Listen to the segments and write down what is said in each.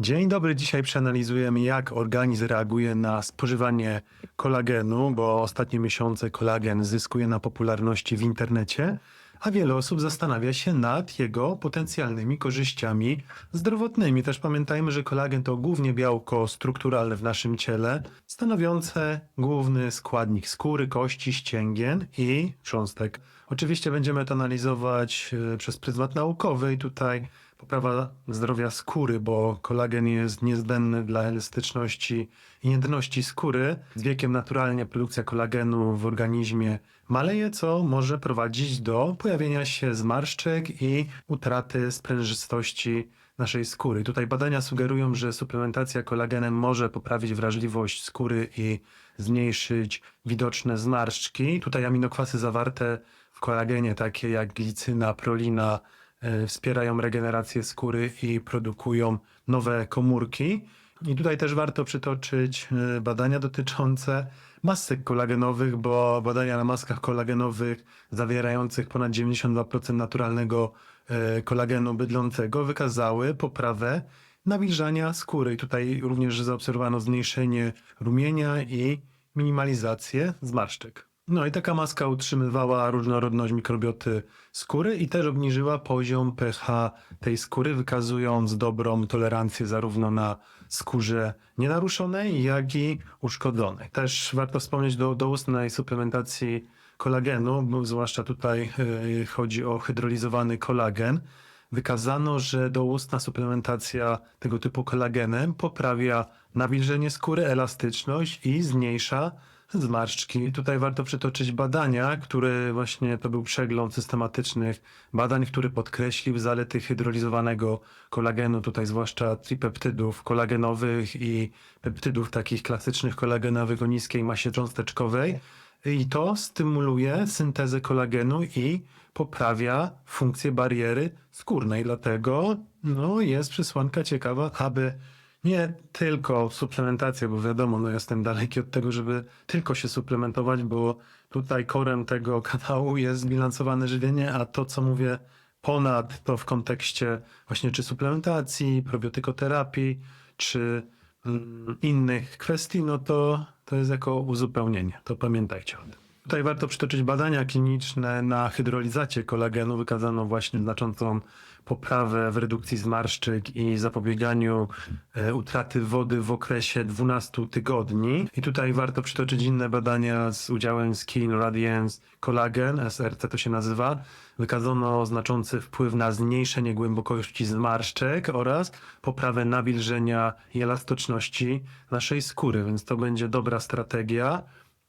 Dzień dobry, dzisiaj przeanalizujemy jak organizm reaguje na spożywanie kolagenu, bo ostatnie miesiące kolagen zyskuje na popularności w internecie, a wiele osób zastanawia się nad jego potencjalnymi korzyściami zdrowotnymi. Też pamiętajmy, że kolagen to głównie białko strukturalne w naszym ciele, stanowiące główny składnik skóry, kości, ścięgien i cząstek. Oczywiście będziemy to analizować e, przez pryzmat naukowy i tutaj poprawa zdrowia skóry, bo kolagen jest niezbędny dla elastyczności i jędrności skóry. Z wiekiem naturalnie produkcja kolagenu w organizmie maleje, co może prowadzić do pojawienia się zmarszczek i utraty sprężystości naszej skóry. Tutaj badania sugerują, że suplementacja kolagenem może poprawić wrażliwość skóry i zmniejszyć widoczne zmarszczki. Tutaj aminokwasy zawarte w kolagenie, takie jak glicyna, prolina, wspierają regenerację skóry i produkują nowe komórki. I tutaj też warto przytoczyć e, badania dotyczące masek kolagenowych, bo badania na maskach kolagenowych zawierających ponad 92% naturalnego e, kolagenu bydlącego wykazały poprawę nawilżania skóry. Tutaj również zaobserwowano zmniejszenie rumienia i minimalizację zmarszczek. No i taka maska utrzymywała różnorodność mikrobioty skóry i też obniżyła poziom pH tej skóry, wykazując dobrą tolerancję zarówno na skórze nienaruszonej, jak i uszkodzonej. Też warto wspomnieć do doustnej suplementacji kolagenu, zwłaszcza tutaj y, chodzi o hydrolizowany kolagen. Wykazano, że doustna suplementacja tego typu kolagenem poprawia nawilżenie skóry, elastyczność i zmniejsza zmarszczki. Tutaj warto przytoczyć badania, które właśnie to był przegląd systematycznych badań, który podkreślił zalety hydrolizowanego kolagenu, tutaj zwłaszcza tripeptydów kolagenowych i peptydów takich klasycznych kolagenowych o niskiej masie cząsteczkowej. I to stymuluje syntezę kolagenu i poprawia funkcję bariery skórnej. Dlatego no, jest przesłanka ciekawa, aby nie tylko suplementacja, bo wiadomo, no jestem daleki od tego, żeby tylko się suplementować, bo tutaj korem tego kanału jest zbilansowane żywienie, a to, co mówię ponad to w kontekście właśnie czy suplementacji, probiotykoterapii, czy mm, innych kwestii, no to to jest jako uzupełnienie. To pamiętajcie o tym. Tutaj warto przytoczyć badania kliniczne na hydrolizacie kolagenu. Wykazano właśnie znaczącą poprawę w redukcji zmarszczek i zapobieganiu e, utraty wody w okresie 12 tygodni. I tutaj warto przytoczyć inne badania z udziałem Skin Radiance Collagen, SRC to się nazywa. Wykazano znaczący wpływ na zmniejszenie głębokości zmarszczek oraz poprawę nawilżenia i elastyczności naszej skóry, więc to będzie dobra strategia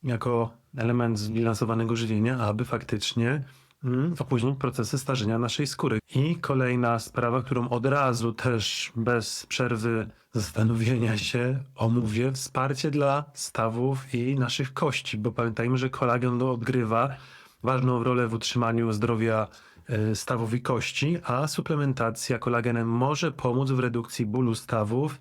jako element zbilansowanego żywienia, aby faktycznie mm, opóźnić procesy starzenia naszej skóry. I kolejna sprawa, którą od razu też bez przerwy zastanowienia się omówię, wsparcie dla stawów i naszych kości, bo pamiętajmy, że kolagen odgrywa ważną rolę w utrzymaniu zdrowia e, stawów i kości, a suplementacja kolagenem może pomóc w redukcji bólu stawów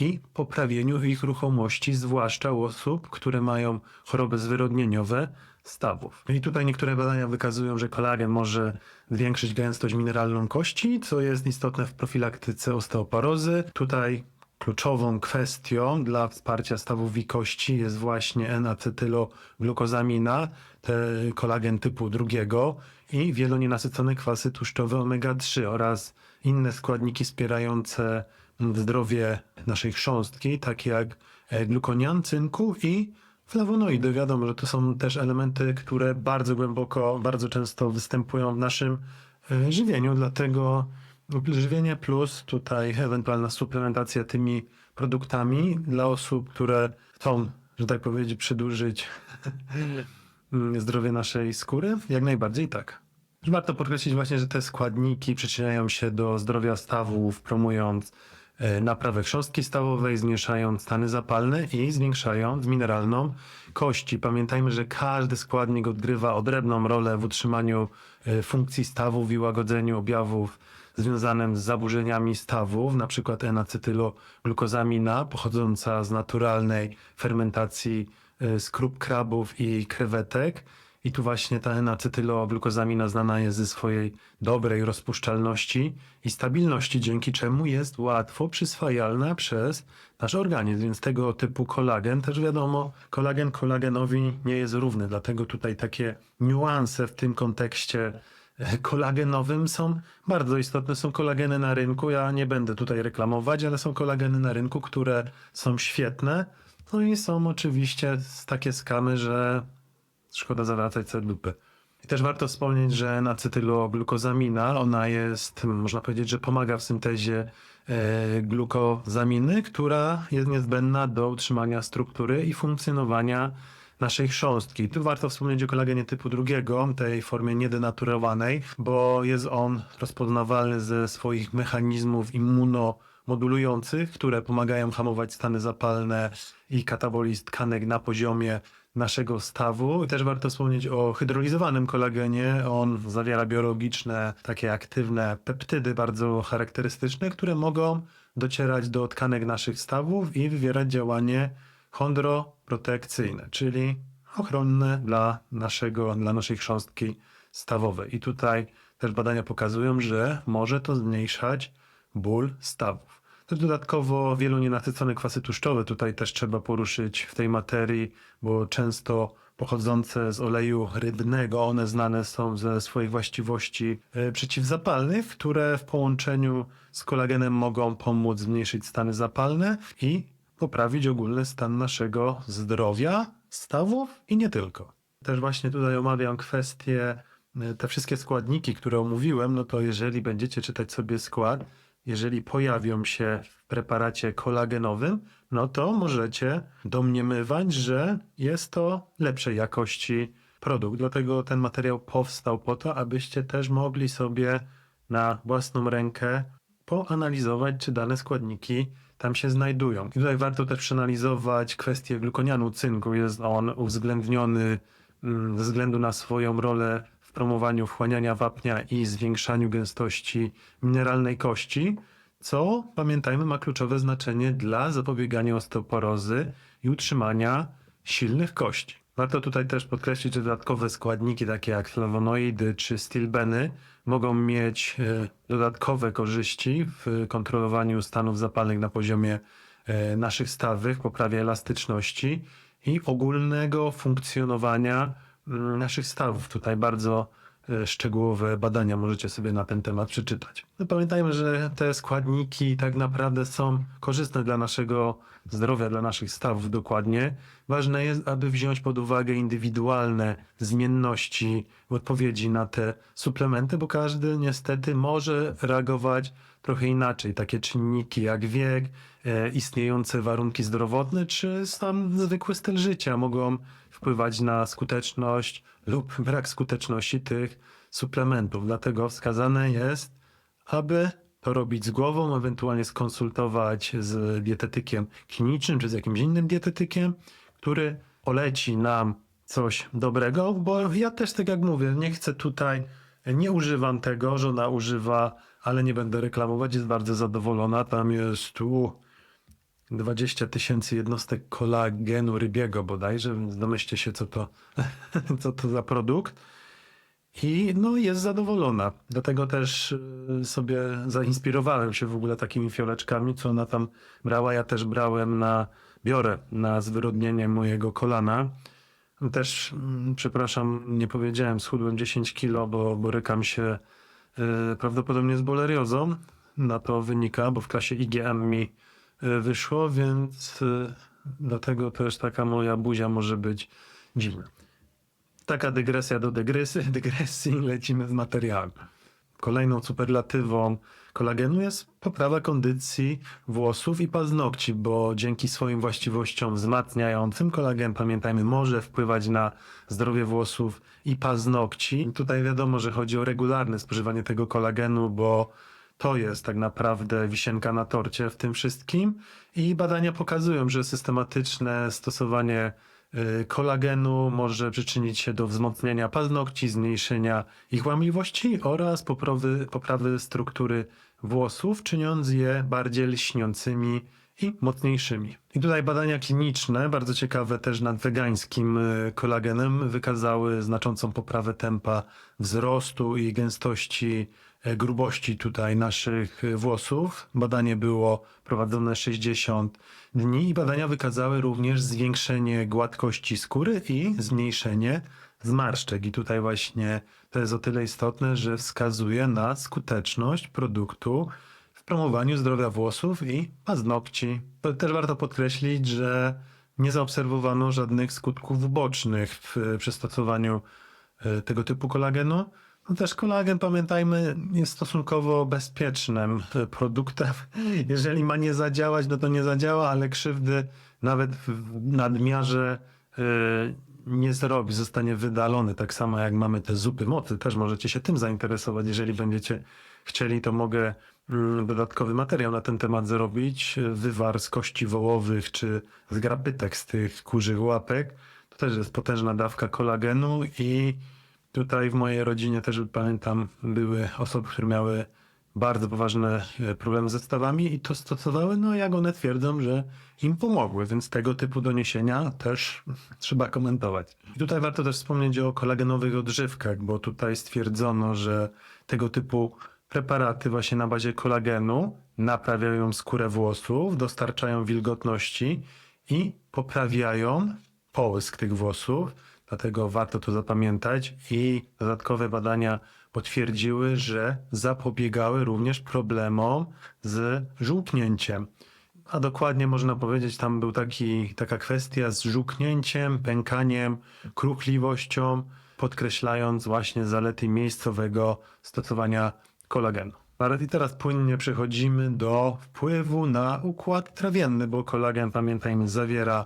i poprawieniu ich ruchomości, zwłaszcza u osób, które mają choroby zwyrodnieniowe stawów. I tutaj niektóre badania wykazują, że kolagen może zwiększyć gęstość mineralną kości, co jest istotne w profilaktyce osteoporozy. Tutaj kluczową kwestią dla wsparcia stawów i kości jest właśnie N-acetyloglukozamina, kolagen typu drugiego i wielonienasycone kwasy tłuszczowe omega-3 oraz inne składniki wspierające zdrowie naszej chrząstki, takie jak e, glukonian, cynku i flawonoidy. Wiadomo, że to są też elementy, które bardzo głęboko, bardzo często występują w naszym e, żywieniu, dlatego żywienie plus tutaj ewentualna suplementacja tymi produktami dla osób, które chcą, że tak powiedzieć, przedłużyć zdrowie naszej skóry, jak najbardziej tak. Warto podkreślić właśnie, że te składniki przyczyniają się do zdrowia stawów, promując naprawę chrząstki stawowej, zmniejszając stany zapalne i zwiększając mineralną kości. Pamiętajmy, że każdy składnik odgrywa odrębną rolę w utrzymaniu e, funkcji stawów i łagodzeniu objawów związanym z zaburzeniami stawów, na przykład N-acetyloglukozamina pochodząca z naturalnej fermentacji e, skrup krabów i krewetek I tu właśnie ta N-acetyloglukozamina znana jest ze swojej dobrej rozpuszczalności i stabilności, dzięki czemu jest łatwo przyswajalna przez nasz organizm. Więc tego typu kolagen też wiadomo, kolagen kolagenowi nie jest równy, dlatego tutaj takie niuanse w tym kontekście e, kolagenowym są bardzo istotne. Są kolageny na rynku. Ja nie będę tutaj reklamować, ale są kolageny na rynku, które są świetne. No i są oczywiście takie skamy, że szkoda zawracać sobie dupy. I też warto wspomnieć, że acetyloglukozamina, ona jest, można powiedzieć, że pomaga w syntezie e, glukozaminy, która jest niezbędna do utrzymania struktury i funkcjonowania naszej chrząstki. Tu warto wspomnieć o kolagenie typu drugiego, tej formie niedenaturowanej, bo jest on rozpoznawalny ze swoich mechanizmów immunomodulujących, które pomagają hamować stany zapalne i katabolizm tkanek na poziomie naszego stawu. Też warto wspomnieć o hydrolizowanym kolagenie. On zawiera biologiczne, takie aktywne peptydy bardzo charakterystyczne, które mogą docierać do tkanek naszych stawów i wywierać działanie chondroprotekcyjne, czyli ochronne dla, naszego, dla naszej chrząstki stawowej. I tutaj też badania pokazują, że może to zmniejszać ból stawów. Dodatkowo wielu nienasycone kwasy tłuszczowe tutaj też trzeba poruszyć w tej materii, bo często pochodzące z oleju rybnego, one znane są ze swoich właściwości e, przeciwzapalnych, które w połączeniu z kolagenem mogą pomóc zmniejszyć stany zapalne i poprawić ogólny stan naszego zdrowia, stawów i nie tylko. Też właśnie tutaj omawiam kwestie, y, te wszystkie składniki, które omówiłem, no to jeżeli będziecie czytać sobie skład, jeżeli pojawią się w preparacie kolagenowym, no to możecie domniemywać, że jest to lepszej jakości produkt. Dlatego ten materiał powstał po to, abyście też mogli sobie na własną rękę poanalizować, czy dane składniki tam się znajdują. I tutaj warto też przeanalizować kwestię glukonianu cynku. Jest on uwzględniony mm, ze względu na swoją rolę w promowaniu wchłaniania wapnia i zwiększaniu gęstości mineralnej kości, co pamiętajmy ma kluczowe znaczenie dla zapobiegania osteoporozy i utrzymania silnych kości. Warto tutaj też podkreślić, że dodatkowe składniki takie jak flawonoidy czy stilbeny mogą mieć e, dodatkowe korzyści w kontrolowaniu stanów zapalnych na poziomie e, naszych stawych, poprawie elastyczności i ogólnego funkcjonowania naszych stawów. Tutaj bardzo e, szczegółowe badania możecie sobie na ten temat przeczytać. No pamiętajmy, że te składniki tak naprawdę są korzystne dla naszego zdrowia, dla naszych stawów dokładnie. Ważne jest, aby wziąć pod uwagę indywidualne zmienności w odpowiedzi na te suplementy, bo każdy niestety może reagować trochę inaczej. Takie czynniki jak wiek, e, istniejące warunki zdrowotne, czy sam zwykły styl życia mogą wpływać na skuteczność lub brak skuteczności tych suplementów. Dlatego wskazane jest, aby to robić z głową, ewentualnie skonsultować z dietetykiem klinicznym czy z jakimś innym dietetykiem, który poleci nam coś dobrego, bo ja też tak jak mówię, nie chcę tutaj, nie używam tego, żona używa, ale nie będę reklamować, jest bardzo zadowolona. Tam jest tu 20 tysięcy jednostek kolagenu rybiego bodajże, więc domyślcie się, co to, co to za produkt. I no, jest zadowolona. Dlatego też y, sobie zainspirowałem się w ogóle takimi fioleczkami, co ona tam brała. Ja też brałem na, biorę na zwyrodnienie mojego kolana. Też, mm, przepraszam, nie powiedziałem, schudłem 10 kilo, bo borykam się y, prawdopodobnie z boleriozą. Na to wynika, bo w klasie IgM mi wyszło, więc y, dlatego też taka moja buzia może być dziwna. Taka dygresja do dygresji, dygresji lecimy z materiałem. Kolejną superlatywą kolagenu jest poprawa kondycji włosów i paznokci, bo dzięki swoim właściwościom wzmacniającym kolagen, pamiętajmy, może wpływać na zdrowie włosów i paznokci. Tutaj wiadomo, że chodzi o regularne spożywanie tego kolagenu, bo to jest tak naprawdę wisienka na torcie w tym wszystkim. I badania pokazują, że systematyczne stosowanie y, kolagenu może przyczynić się do wzmocnienia paznokci, zmniejszenia ich łamliwości oraz poprawy, poprawy struktury włosów, czyniąc je bardziej lśniącymi i mocniejszymi. I tutaj badania kliniczne, bardzo ciekawe też nad wegańskim y, kolagenem, wykazały znaczącą poprawę tempa wzrostu i gęstości grubości tutaj naszych włosów. Badanie było prowadzone 60 dni i badania wykazały również zwiększenie gładkości skóry i zmniejszenie zmarszczek. I tutaj właśnie to jest o tyle istotne, że wskazuje na skuteczność produktu w promowaniu zdrowia włosów i paznokci. To też warto podkreślić, że nie zaobserwowano żadnych skutków ubocznych w, przy stosowaniu e, tego typu kolagenu. No też kolagen, pamiętajmy, jest stosunkowo bezpiecznym produktem. Jeżeli ma nie zadziałać, no to nie zadziała, ale krzywdy nawet w nadmiarze e, nie zrobi, zostanie wydalony. Tak samo jak mamy te zupy mocy, też możecie się tym zainteresować. Jeżeli będziecie chcieli, to mogę mm, dodatkowy materiał na ten temat zrobić. Wywar z kości wołowych czy z grapytek z tych kurzych łapek. To też jest potężna dawka kolagenu i tutaj w mojej rodzinie też pamiętam były osoby, które miały bardzo poważne e, problemy ze stawami i to stosowały, no jak one twierdzą, że im pomogły, więc tego typu doniesienia też trzeba komentować. I tutaj warto też wspomnieć o kolagenowych odżywkach, bo tutaj stwierdzono, że tego typu preparaty właśnie na bazie kolagenu naprawiają skórę włosów, dostarczają wilgotności i poprawiają połysk tych włosów. Dlatego warto to zapamiętać i dodatkowe badania potwierdziły, że zapobiegały również problemom z żółknięciem. A dokładnie można powiedzieć, tam był taki, taka kwestia z żółknięciem, pękaniem, kruchliwością, podkreślając właśnie zalety miejscowego stosowania kolagenu. I teraz płynnie przechodzimy do wpływu na układ trawienny, bo kolagen, pamiętajmy, zawiera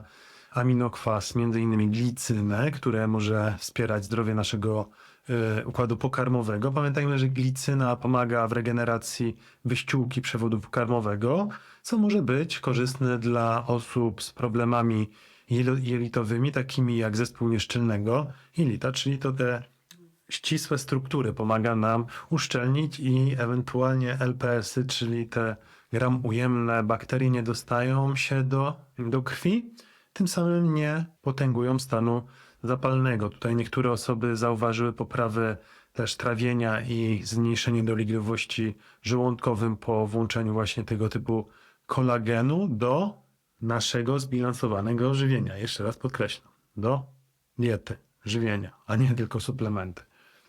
aminokwas, między innymi glicynę, które może wspierać zdrowie naszego y, układu pokarmowego. Pamiętajmy, że glicyna pomaga w regeneracji wyściółki przewodu pokarmowego, co może być korzystne dla osób z problemami jelitowymi, takimi jak zespół nieszczelnego jelita, czyli to te ścisłe struktury pomaga nam uszczelnić i ewentualnie LPS-y, czyli te gram ujemne bakterie nie dostają się do, do krwi, tym samym nie potęgują stanu zapalnego. Tutaj niektóre osoby zauważyły poprawę też trawienia i zmniejszenie dolegliwości żołądkowym po włączeniu właśnie tego typu kolagenu do naszego zbilansowanego żywienia. Jeszcze raz podkreślam, do diety, żywienia, a nie tylko suplementy.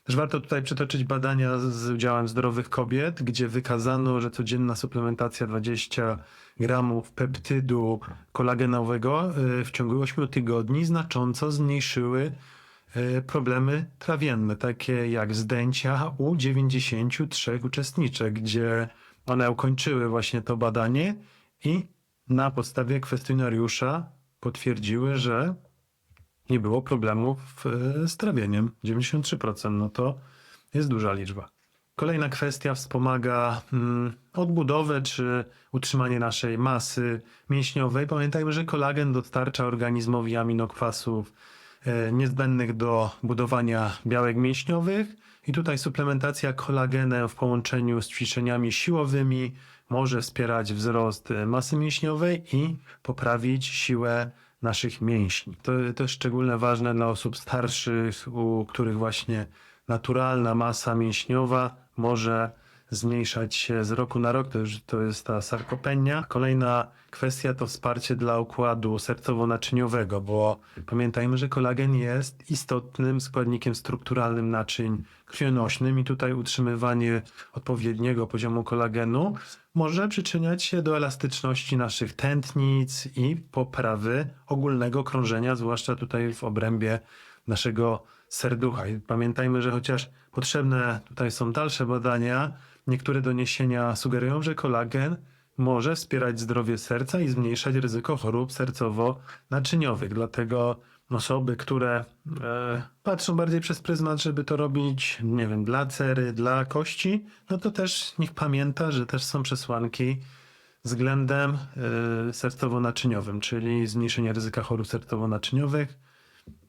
Też warto tutaj przytoczyć badania z udziałem zdrowych kobiet, gdzie wykazano, że codzienna suplementacja 20 gramów peptydu kolagenowego y, w ciągu 8 tygodni znacząco zmniejszyły y, problemy trawienne, takie jak zdęcia u 93 uczestniczek, gdzie one ukończyły właśnie to badanie i na podstawie kwestionariusza potwierdziły, że nie było problemów e, z trawieniem. 93%, no to jest duża liczba. Kolejna kwestia wspomaga mm, odbudowę czy utrzymanie naszej masy mięśniowej. Pamiętajmy, że kolagen dostarcza organizmowi aminokwasów e, niezbędnych do budowania białek mięśniowych i tutaj suplementacja kolagenem w połączeniu z ćwiczeniami siłowymi może wspierać wzrost e, masy mięśniowej i poprawić siłę naszych mięśni. To, jest szczególnie ważne dla osób starszych, u których właśnie naturalna masa mięśniowa może zmniejszać się z roku na rok. To, już, to jest ta sarkopenia. Kolejna kwestia to wsparcie dla układu sercowo-naczyniowego, bo pamiętajmy, że kolagen jest istotnym składnikiem strukturalnym naczyń krwionośnym i tutaj utrzymywanie odpowiedniego poziomu kolagenu może przyczyniać się do elastyczności naszych tętnic i poprawy ogólnego krążenia, zwłaszcza tutaj w obrębie naszego serducha. I pamiętajmy, że chociaż potrzebne tutaj są dalsze badania, niektóre doniesienia sugerują, że kolagen może wspierać zdrowie serca i zmniejszać ryzyko chorób sercowo-naczyniowych. Dlatego osoby, które e, patrzą bardziej przez pryzmat, żeby to robić, nie wiem, dla cery, dla kości, no to też niech pamięta, że też są przesłanki względem e, sercowo-naczyniowym, czyli zmniejszenie ryzyka chorób sercowo-naczyniowych,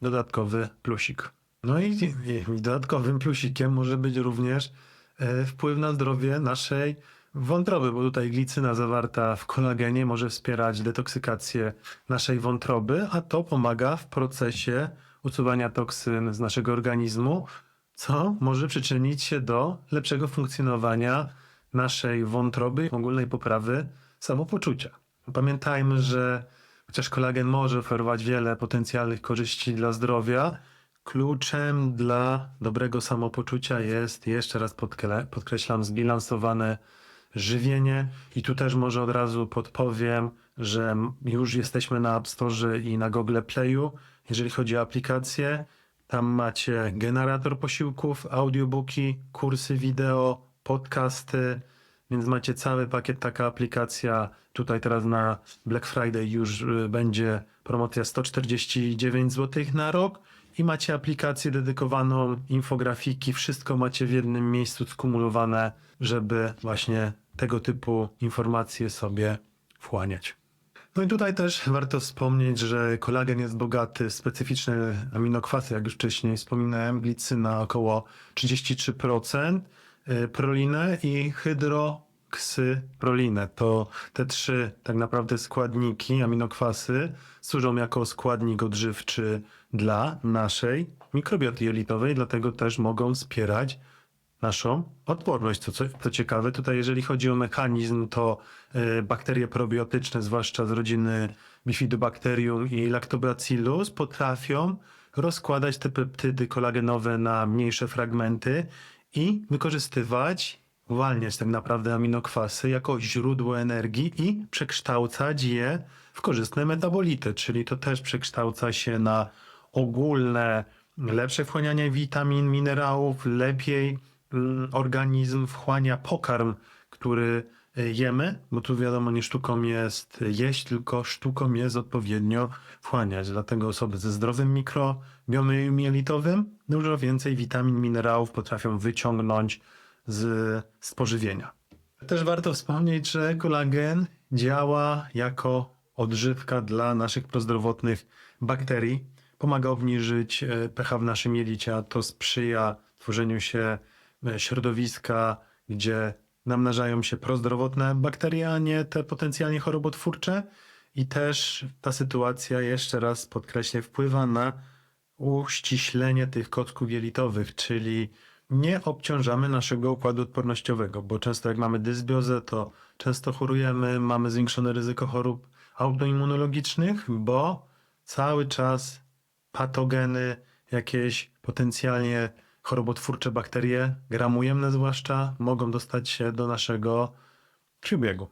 dodatkowy plusik. No i, i, dodatkowym plusikiem może być również e, wpływ na zdrowie naszej wątroby, bo tutaj glicyna zawarta w kolagenie może wspierać detoksykację naszej wątroby, a to pomaga w procesie usuwania toksyn z naszego organizmu, co może przyczynić się do lepszego funkcjonowania naszej wątroby, ogólnej poprawy samopoczucia. Pamiętajmy, że chociaż kolagen może oferować wiele potencjalnych korzyści dla zdrowia, kluczem dla dobrego samopoczucia jest, jeszcze raz podkreślam, zbilansowane żywienie. I tu też może od razu podpowiem, że już jesteśmy na App Store i na Google Playu. Jeżeli chodzi o aplikacje, tam macie generator posiłków, audiobooki, kursy wideo, podcasty, więc macie cały pakiet, taka aplikacja. Tutaj teraz na Black Friday już y, będzie promocja 149 zł na rok i macie aplikację dedykowaną, infografiki, wszystko macie w jednym miejscu skumulowane, żeby właśnie tego typu informacje sobie wchłaniać. No i tutaj też warto wspomnieć, że kolagen jest bogaty w specyficzne aminokwasy, jak już wcześniej wspominałem, glicyna około 33%, y, prolinę i hydroksyprolinę. To te trzy tak naprawdę składniki, aminokwasy służą jako składnik odżywczy dla naszej mikrobioty jelitowej, dlatego też mogą wspierać naszą odporność. Co, co, co ciekawe, tutaj jeżeli chodzi o mechanizm, to y, bakterie probiotyczne, zwłaszcza z rodziny Bifidobacterium i Lactobacillus, potrafią rozkładać te peptydy kolagenowe na mniejsze fragmenty i wykorzystywać, uwalniać tak naprawdę aminokwasy jako źródło energii i przekształcać je w korzystne metabolity, czyli to też przekształca się na ogólne, lepsze wchłanianie witamin, minerałów, lepiej mm, organizm wchłania pokarm, który y, jemy, bo tu wiadomo, nie sztuką jest jeść, tylko sztuką jest odpowiednio wchłaniać. Dlatego osoby ze zdrowym mikrobiomem jelitowym dużo więcej witamin, minerałów potrafią wyciągnąć z spożywienia. Też warto wspomnieć, że kolagen działa jako odżywka dla naszych prozdrowotnych bakterii. Pomaga obniżyć e, pH w naszym jelicie, a to sprzyja tworzeniu się e, środowiska, gdzie namnażają się prozdrowotne bakterie, a nie te potencjalnie chorobotwórcze. I też ta sytuacja, jeszcze raz podkreślę, wpływa na uściślenie tych kotków jelitowych, czyli nie obciążamy naszego układu odpornościowego, bo często jak mamy dysbiozę, to często chorujemy, mamy zwiększone ryzyko chorób autoimmunologicznych, bo cały czas patogeny, jakieś potencjalnie chorobotwórcze bakterie, gramujemne zwłaszcza, mogą dostać się do naszego krwiobiegu.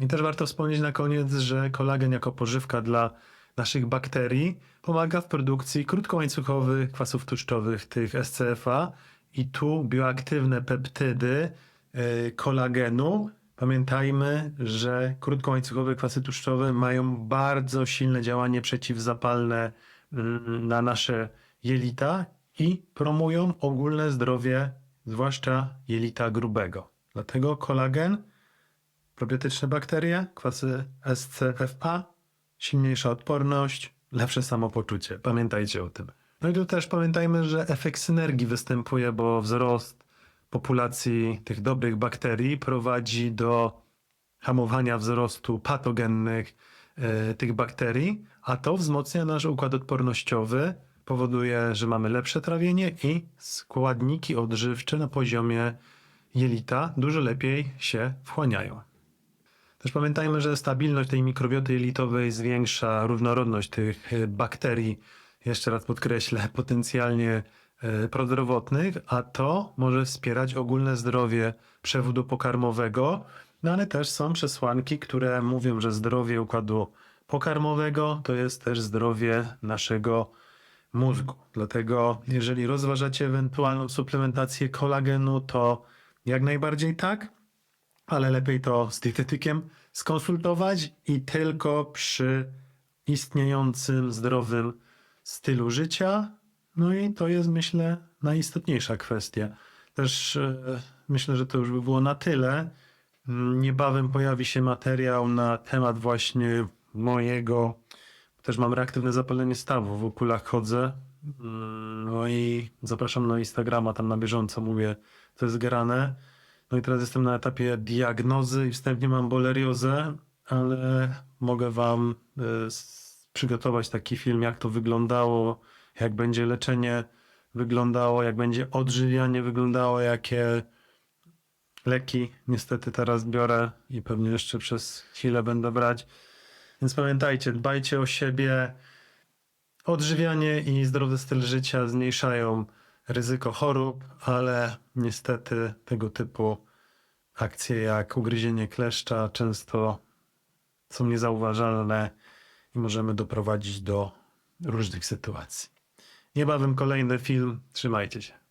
I też warto wspomnieć na koniec, że kolagen jako pożywka dla naszych bakterii pomaga w produkcji krótkołańcuchowych kwasów tłuszczowych, tych SCFA i tu bioaktywne peptydy y, kolagenu. Pamiętajmy, że krótkołańcuchowe kwasy tłuszczowe mają bardzo silne działanie przeciwzapalne mm, na nasze jelita i promują ogólne zdrowie, zwłaszcza jelita grubego. Dlatego kolagen probiotyczne bakterie, kwasy SCFA, silniejsza odporność, lepsze samopoczucie. Pamiętajcie o tym. No i tu też pamiętajmy, że efekt synergii występuje, bo wzrost populacji tych dobrych bakterii prowadzi do hamowania wzrostu patogennych e, tych bakterii, a to wzmacnia nasz układ odpornościowy, powoduje, że mamy lepsze trawienie i składniki odżywcze na poziomie jelita dużo lepiej się wchłaniają. Też pamiętajmy, że stabilność tej mikrobioty jelitowej zwiększa różnorodność tych e, bakterii, jeszcze raz podkreślę, potencjalnie e, prozdrowotnych, a to może wspierać ogólne zdrowie przewodu pokarmowego, no ale też są przesłanki, które mówią, że zdrowie układu pokarmowego to jest też zdrowie naszego mózgu. Dlatego jeżeli rozważacie ewentualną suplementację kolagenu, to jak najbardziej tak, ale lepiej to z dietetykiem skonsultować i tylko przy istniejącym zdrowym stylu życia. No i to jest, myślę, najistotniejsza kwestia. Też e, myślę, że to już by było na tyle. Niebawem pojawi się materiał na temat właśnie mojego. Też mam reaktywne zapalenie stawu, w okulach chodzę. Mm, No i zapraszam na Instagrama, tam na bieżąco mówię, co jest grane. No i teraz jestem na etapie diagnozy i wstępnie mam boleriozę, ale mogę wam s- przygotować taki film, jak to wyglądało, jak będzie leczenie wyglądało, jak będzie odżywianie wyglądało, jakie leki niestety teraz biorę i pewnie jeszcze przez chwilę będę brać. Więc pamiętajcie, dbajcie o siebie. Odżywianie i zdrowy styl życia zmniejszają ryzyko chorób, ale niestety tego typu akcje jak ugryzienie kleszcza często są niezauważalne możemy doprowadzić do różnych sytuacji. Niebawem kolejny film. Trzymajcie się.